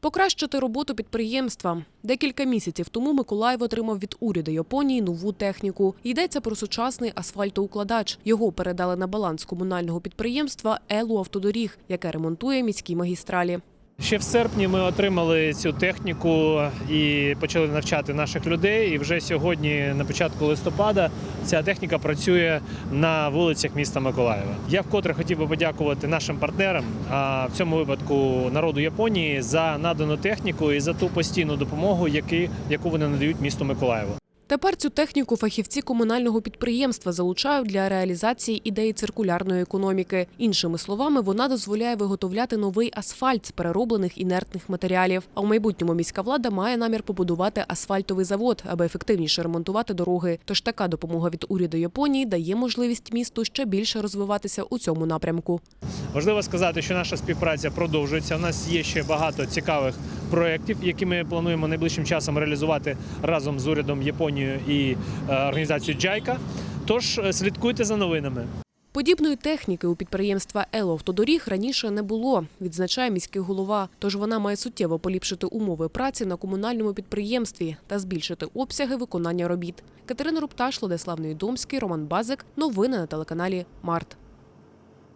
Покращити роботу підприємства. Декілька місяців тому Миколаїв отримав від уряду Японії нову техніку. Йдеться про сучасний асфальтоукладач. Його передали на баланс комунального підприємства Елу Автодоріг, яке ремонтує міські магістралі. Ще в серпні ми отримали цю техніку і почали навчати наших людей. І вже сьогодні, на початку листопада, ця техніка працює на вулицях міста Миколаєва. Я вкотре хотів би подякувати нашим партнерам, а в цьому випадку народу Японії, за надану техніку і за ту постійну допомогу, яку вони надають місту Миколаєву. Тепер цю техніку фахівці комунального підприємства залучають для реалізації ідеї циркулярної економіки. Іншими словами, вона дозволяє виготовляти новий асфальт з перероблених інертних матеріалів. А в майбутньому міська влада має намір побудувати асфальтовий завод, аби ефективніше ремонтувати дороги. Тож така допомога від уряду Японії дає можливість місту ще більше розвиватися у цьому напрямку. Важливо сказати, що наша співпраця продовжується. У нас є ще багато цікавих проєктів, які ми плануємо найближчим часом реалізувати разом з урядом Японії і е, організацією JICA. Тож е, слідкуйте за новинами. Подібної техніки у підприємства «Елоавтодоріг» раніше не було, відзначає міський голова. Тож вона має суттєво поліпшити умови праці на комунальному підприємстві та збільшити обсяги виконання робіт. Катерина Рупташ, Владислав Невідомський, Роман Базик. Новини на телеканалі Март.